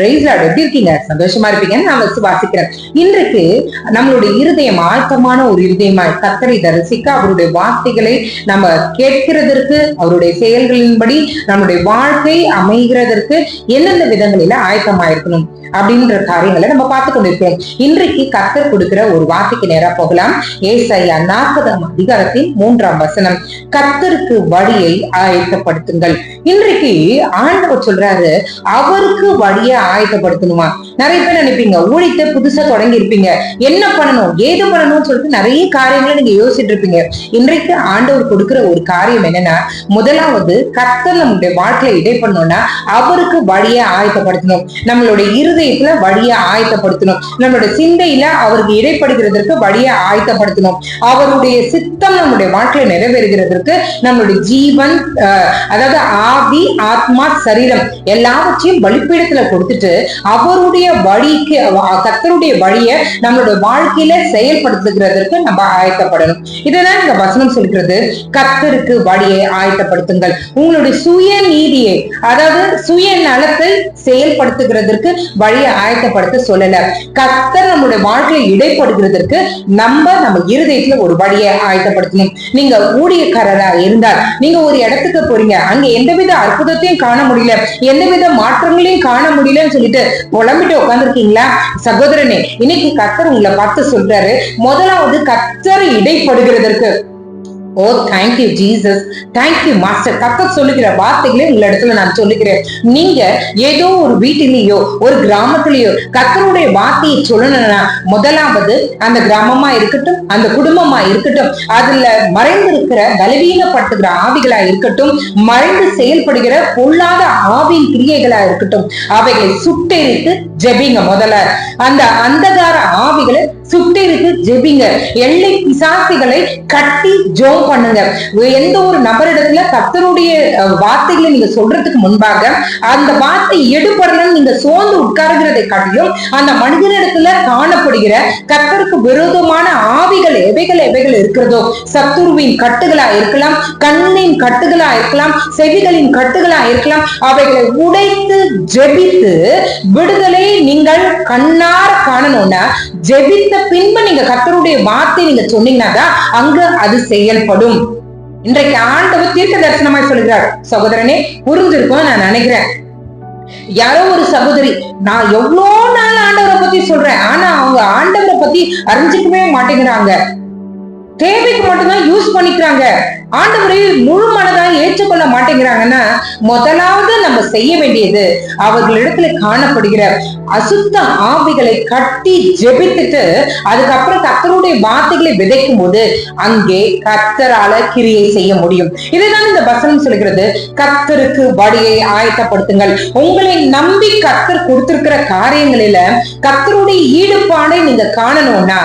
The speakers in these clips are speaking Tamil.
பிரைஸ்லாட் எப்படி இருக்கீங்க? சந்தோஷமா இருப்பீங்கன்னு நான் வச்சு வாசிக்கிறேன். இன்றைக்கு நம்மளுடைய இருதயம் ஆழ்த்தமான ஒரு இருதயமாய் கத்தரை தரிசிக்க அவருடைய வார்த்தைகளை நம்ம கேட்கிறதற்கு அவருடைய செயல்களின்படி நம்முடைய வாழ்க்கை அமைகிறதற்கு எந்தெந்த விதங்களில ஆயத்தமாயிருக்கணும் அப்படின்ற காரியங்களை நம்ம பார்த்து கொண்டிருக்கிறோம். இன்றைக்கு கத்தர் கொடுக்கிற ஒரு வார்த்தைக்கு நேரா போகலாம். ஏசையா நாற்பதாம் அதிகாரத்தின் மூன்றாம் வசனம். கத்தருக்கு வழியை ஆயத்தப்படுத்துங்கள். இன்றைக்கு ஆண்டவர் சொல்றாரு அவருக்கு வழியை ஆயத்தப்படுத்தணுமா? நிறைய பேர் நினைப்பீங்க ஊழியத்தை புதுசா தொடங்கி இருப்பீங்க. என்ன பண்ணணும்? ஏது பண்ணணும்னு சொல்லிட்டு நிறைய காரியங்களை நீங்க யோசிச்சுட்டு இருப்பீங்க. இன்றைக்கு ஆண்டவர் கொடுக்கிற ஒரு காரியம் என்னன்னா முதலாவது கர்த்தர் நம்முடைய வாழ்க்கையில இடை பண்ணோம்னா அவருக்கு வழியை ஆயத்தப்படுத்தணும். நம்மளுடைய இருதயத்துல வழியை ஆயத்தப்படுத்தணும். நம்மளுடைய சிந்தையில அவருக்கு இடைப்படுகிறதற்கு வழியை ஆயத்தப்படுத்தணும். அவருடைய சித்தம் நம்முடைய வாழ்க்கையில நிறைவேறுகிறதற்கு நம்மளுடைய ஜீவன் அதாவது ஆவி ஆத்மா சரீரம் எல்லாவற்றையும் பலிப்பீடத்துல கொடுத்துட்டு அவருடைய வழிக்கு கத்தருடைய கர்த்தருடைய வழியை நம்மளோட வாழ்க்கையில செயல்படுத்துகிறதற்கு நம்ம ஆயத்தப்படணும். இதுதான் இந்த வசனம் சொல்கிறது கத்தருக்கு வழியை ஆயத்தப்படுத்துங்கள். உங்களுடைய சுய நீதியை அதாவது சுய நலத்தை செயல்படுத்துகிறதற்கு வழியை ஆயத்தப்படுத்த சொல்லல. கத்தர் நம்மளுடைய வாழ்க்கையை இடைப்படுகிறதற்கு நம்ம நம்ம இருதயத்துல ஒரு வழியை ஆயத்தப்படுத்தணும். நீங்க ஊழியக்காரரா இருந்தால் நீங்க ஒரு இடத்துக்கு போறீங்க அங்க எந்தவித அற்புதத்தையும் காண முடியல எந்தவித மாற்றங்களையும் காண முடியல முடியலன்னு சொல்லிட்டு புலம்பிட்டு உட்காந்துருக்கீங்களா சகோதரனே இன்னைக்கு கத்தர் உங்களை பார்த்து சொல்றாரு. முதலாவது கத்தர் இடைப்படுகிறதற்கு ஓ thank you Jesus thank you master கத்தர் சொல்லுகிற வார்த்தைகளை உங்க இடத்துல நான் சொல்லுகிறேன். நீங்க ஏதோ ஒரு வீட்டிலேயோ ஒரு கிராமத்திலேயோ கத்தருடைய வார்த்தையை சொல்லணும்னா முதலாவது அந்த கிராமமா இருக்கட்டும் அந்த குடும்பமா இருக்கட்டும் அதுல மறைந்திருக்கிற பலவீனப்படுத்துகிற ஆவிகளா இருக்கட்டும் மறைந்து செயல்படுகிற பொல்லாத ஆவின் கிரியைகளா இருக்கட்டும் அவைகளை சுட்டெரித்து ஜெபிங்க முதல்ல. அந்த அந்தகார ஆவிகளை சுட்டெரித்து ஜெபிங்க. எல்லை பிசாசிகளை கட்டி ஜோ பண்ணுங்க. எந்த ஒரு நபரிடத்துல கத்தருடைய வார்த்தைகளை நீங்க சொல்றதுக்கு முன்பாக அந்த வார்த்தை எடுபடணும் நீங்க சோர்ந்து உட்காருகிறதை காட்டிலும் அந்த மனிதனிடத்துல காணப்படுகிற கத்தருக்கு விரோதமான ஆவிகள் எவைகள் எவைகள் இருக்கிறதோ சத்துருவின் கட்டுகளா இருக்கலாம் கண்ணின் கட்டுகளா இருக்கலாம் செவிகளின் கட்டுகளா இருக்கலாம் அவைகளை உடைத்து ஜெபித்து விடுதலை நீங்கள் கண்ணார காணணும்னா ஜெபித்த பின்பு நீங்க கத்தருடைய வார்த்தை நீங்க சொன்னீங்கன்னா அங்க அது செயல்படும். இன்றைக்கு ஆண்டவர் தீர்க்க தரிசனமாய் சொல்கிறார் சகோதரனே புரிஞ்சிருக்கும் நான் நினைக்கிறேன். யாரோ ஒரு சகோதரி நான் எவ்வளோ நாள் ஆண்டவரை பத்தி சொல்றேன் ஆனா அவங்க ஆண்டவரை பத்தி அறிஞ்சிக்கவே மாட்டேங்கிறாங்க. தேவைக்கு மட்டும்தான் யூஸ் பண்ணிக்கிறாங்க. ஆண்டவரை முழு மனதா ஏற்றுக்கொள்ள மாட்டேங்கிறாங்கன்னா முதலாவது நம்ம செய்ய வேண்டியது அவர்களிடத்துல காணப்படுகிற அசுத்த ஆவிகளை கட்டி ஜெபித்துட்டு அதுக்கப்புறம் கத்தருடைய வார்த்தைகளை விதைக்கும் போது அங்கே கத்தரால கிரியை செய்ய முடியும். இதுதான் இந்த வசனம் சொல்கிறது. கத்தருக்கு வழியை ஆயத்தப்படுத்துங்கள். உங்களை நம்பி கத்தர் கொடுத்திருக்கிற காரியங்களில கத்தருடைய ஈடுபாடை நீங்க காணணும்னா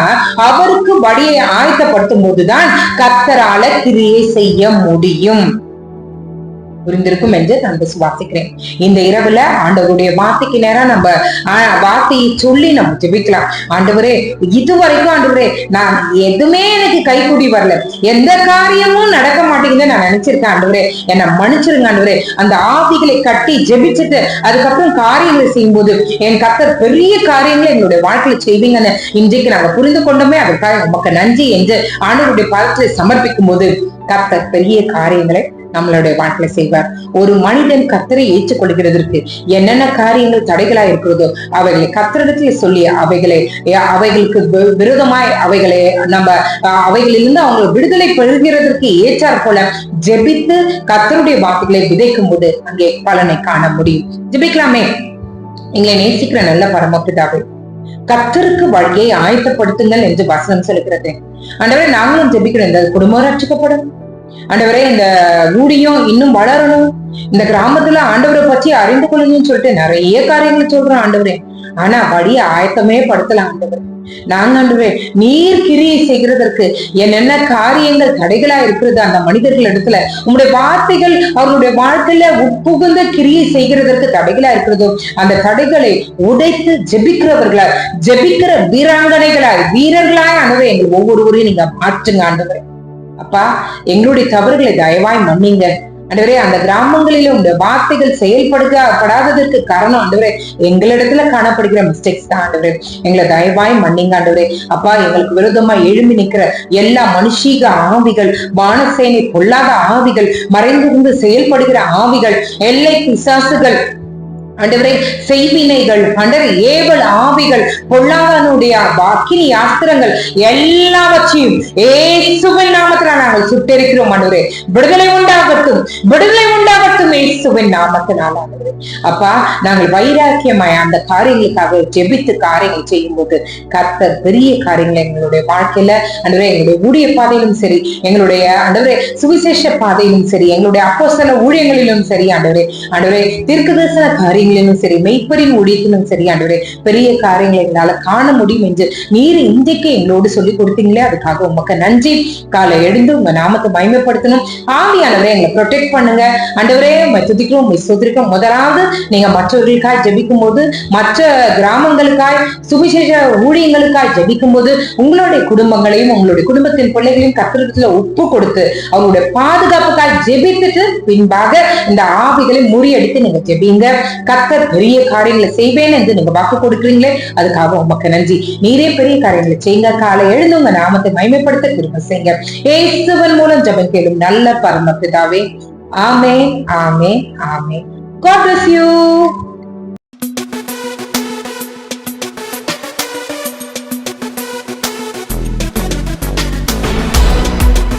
அவருக்கு வழியை ஆயத்தப்படுத்தும் போதுதான் கத்தரால கிரியை செய்ய முடியும். புரிந்திருக்கும் என்று நான் விசுவாசிக்கிறேன் இந்த இரவுல ஆண்டவருடைய வார்த்தைக்கு நேரம் நம்ம வார்த்தையை சொல்லி நம்ம ஜெபிக்கலாம். ஆண்டவரே இதுவரைக்கும் ஆண்டவரே நான் எதுவுமே எனக்கு கைகூடி வரல. எந்த காரியமும் நடக்க மாட்டேங்குதுன்னு நான் நினைச்சிருக்கேன் ஆண்டவரே. என்னை மன்னிச்சிருங்க ஆண்டவரே. அந்த ஆவிகளை கட்டி ஜெபிச்சுட்டு அதுக்கப்புறம் காரியங்களை செய்யும்போது என் கத்தர் பெரிய காரியங்களை எங்களுடைய வாழ்க்கையில செய்வீங்கன்னு இன்றைக்கு நாங்க புரிந்து கொண்டோமே. அதற்காக உமக்கு நன்றி என்று ஆண்டவருடைய பாதத்தை சமர்ப்பிக்கும் போது கர்த்தர் பெரிய காரியங்களை நம்மளுடைய வாழ்க்கையில செய்வார். ஒரு மனிதன் கத்தரை ஏற்றுக்கொள்கிறதற்கு என்னென்ன காரியங்கள் தடைகளா இருக்கிறதோ அவைகளை கத்திரத்துல சொல்லி அவைகளை அவைகளுக்கு விரோதமாய் அவைகளை நம்ம அஹ், அவைகளிலிருந்து அவங்க விடுதலை பெறுகிறதற்கு ஏற்றாற் போல ஜெபித்து கத்தருடைய வாக்குகளை விதைக்கும் போது அங்கே பலனை காண முடியும். ஜெபிக்கலாமே. எங்களை நேசிக்கிற நல்ல பரமபிதாவே கத்தருக்கு வழியை ஆயத்தப்படுத்துங்கள் என்று வசனம் செலுக்கிறது ஆண்டவரே நாங்களும் ஜெபிக்கிறோம் இந்த குடும்பம் ரட்சிக்கப்படும். ஆண்டவரே இந்த ஊடியும் இன்னும் வளரணும். இந்த கிராமத்துல ஆண்டவரை பற்றி அறிந்து கொள்ளணும்னு சொல்லிட்டு நிறைய காரியங்களை சொல்றோம் ஆண்டவரே. ஆனா வழியை ஆயத்தமே படுத்தலாம் ஆண்டவரே. நான் ஆண்டவரே நீர் கிரியை செய்கிறதற்கு என்னென்ன காரியங்கள் தடைகளா இருக்கிறது அந்த மனிதர்கள் இடத்துல? உங்களுடைய வார்த்தைகள் அவர்களுடைய வாழ்க்கையில உட்புகுந்த கிரியை செய்கிறதற்கு தடைகளா இருக்கிறதோ அந்த தடைகளை உடைத்து ஜெபிக்கிறவர்களாய் ஜெபிக்கிற வீராங்கனைகளாய் வீரர்களாய் ஆனதை எங்கள் ஒவ்வொருவரையும் நீங்க மாற்றுங்க ஆண்டவர். அப்பா எங்களுடைய தவறுகளை தயவாய் மன்னிங்க. ஆண்டவரே அந்த கிராமங்களிலும் உண்டு வார்த்தைகள் செயல்படுத்தப்படாததற்கு காரணம் ஆண்டவரே எங்களிடத்துல காணப்படுகிற மிஸ்டேக்ஸ் தான் ஆண்டவரே. எங்களை தயவாய் மன்னிங்க ஆண்டவரே. அப்பா எங்களுக்கு விரோதமா எழும்பி நிக்கிற எல்லா மனுஷீக ஆவிகள் வானசேனை பொல்லாத ஆவிகள் மறைந்திருந்து செயல்படுகிற ஆவிகள் எல்லை பிசாசுகள் ஆண்டவரே செய்வினைகள் ஆண்டவரே ஏவல் ஆவிகள் பொல்லாதனுடைய வாக்கினி யாஸ்திரங்கள் எல்லாவற்றையும் ஏசுவின் நாமத்தில் நாங்கள் சுட்டெரிக்கிறோம் ஆண்டவரே. விடுதலை உண்டாகட்டும் விடுதலை உண்டாகட்டும் ஏசுவின் நாமத்தினால் ஆண்டவரே. அப்பா நாங்கள் வைராக்கியமாய் அந்த காரியங்களுக்காக ஜெபித்து காரியங்கள் செய்யும்போது கர்த்தர் பெரிய காரியங்கள் எங்களுடைய வாழ்க்கையில ஆண்டவரே எங்களுடைய ஊழிய பாதையிலும் சரி எங்களுடைய ஆண்டவரே சுவிசேஷ பாதையிலும் சரி எங்களுடைய அப்போ சில ஊழியங்களிலும் சரி ஆண்டவரே. ஆண்டவரே தீர்க்கதரிசன காரியம் காரியங்களிலும் சரி மெய்ப்பரின் ஊழியத்திலும் சரி ஆண்டவரே பெரிய காரியங்களை எங்களால காண முடியும் என்று நீர் இன்றைக்கு எங்களோடு சொல்லி கொடுத்தீங்களே அதுக்காக உமக்கு நன்றி. காலை எழுந்து உங்க நாமத்தை மகிமைப்படுத்தணும். ஆவியானவரை எங்களை ப்ரொடெக்ட் பண்ணுங்க. ஆண்டவரே உம்மை துதிக்கிறோம் உம்மை ஸ்தோத்திரிக்கிறோம். முதலாவது நீங்க மற்றவர்களுக்காய் ஜபிக்கும் போது மற்ற கிராமங்களுக்காய் சுவிசேஷ ஊழியங்களுக்காய் ஜபிக்கும் போது உங்களுடைய குடும்பங்களையும் உங்களுடைய குடும்பத்தின் பிள்ளைகளையும் கத்திரத்துல ஒப்பு கொடுத்து அவங்களுடைய பாதுகாப்புக்காய் ஜெபித்துட்டு பின்பாக இந்த ஆவிகளை முறியடித்து நீங்க ஜெபிங்க. கத்தர் பெரிய காரியங்களை செய்வேன் என்று நீங்க வாக்கு கொடுக்குறீங்களே அதுக்காக உமக்கு நன்றி. நீரே பெரிய காரியங்களை செய்யுங்க. காலை எழுந்து உங்க நாமத்தை மயமைப்படுத்த திரும்ப செய்யுங்க. ஏசுவன் மூலம் ஜபம் கேளும் நல்ல பரமபிதாவே. ஆமே ஆமே ஆமே God bless you.